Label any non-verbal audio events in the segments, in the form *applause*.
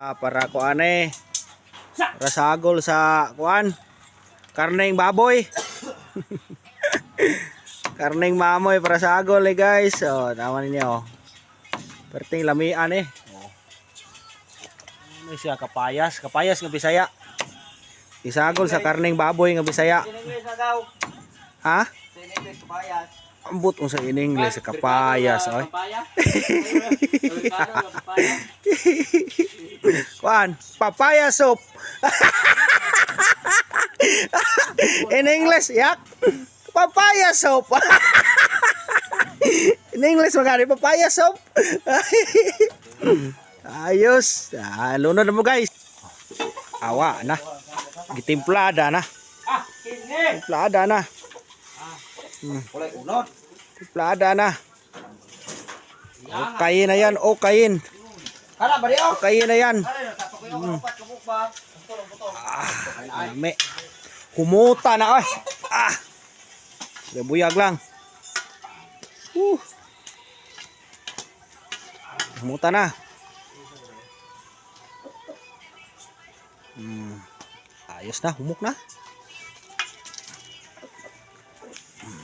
Ah, para kuan eh. Para sagol sa kuan. Karneng baboy. *laughs* Karneng mamoy para sagol eh guys. Oh, tama ninyo. oh. Perting lamian eh. Oh. Ano siya kapayas, kapayas nga Bisaya. Isagol sa karneng baboy nga Bisaya. Ha? Kapayas. Ambot kung sa in English sa kapayas oy. Papaya? *laughs* Nga papaya? Soup. *laughs* In English, yak. Papaya soup. *laughs* In English, magkano papaya soup? *laughs* Ayos. Ah, lunod na mo guys. Awa na. Gitimplada na. Timplada na. Unod. Timplada na. Okay na yan, okay. Hala, bari oh! Okay na yan. Ba? Putol. May humuta na ay. Ah. Buyag lang. Uh. Humuta na. Hmm. Ayos na, humuk na. Hmm.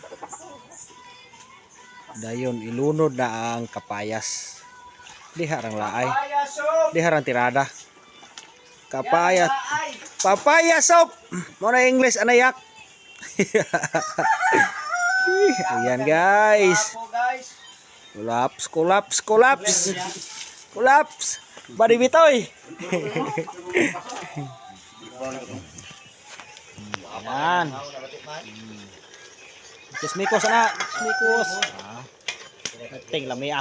Dayon ilunod na ang kapayas. Diharang laay. Diharang tirada. Kapayas. Ay! Papaya soup. Mo na English anayak. *laughs* Ayan guys. Kulaps, kulaps, kulaps. Kulaps. Badi bitoy. Ayan. Kismikos na. Kismikos. Ting lami ah.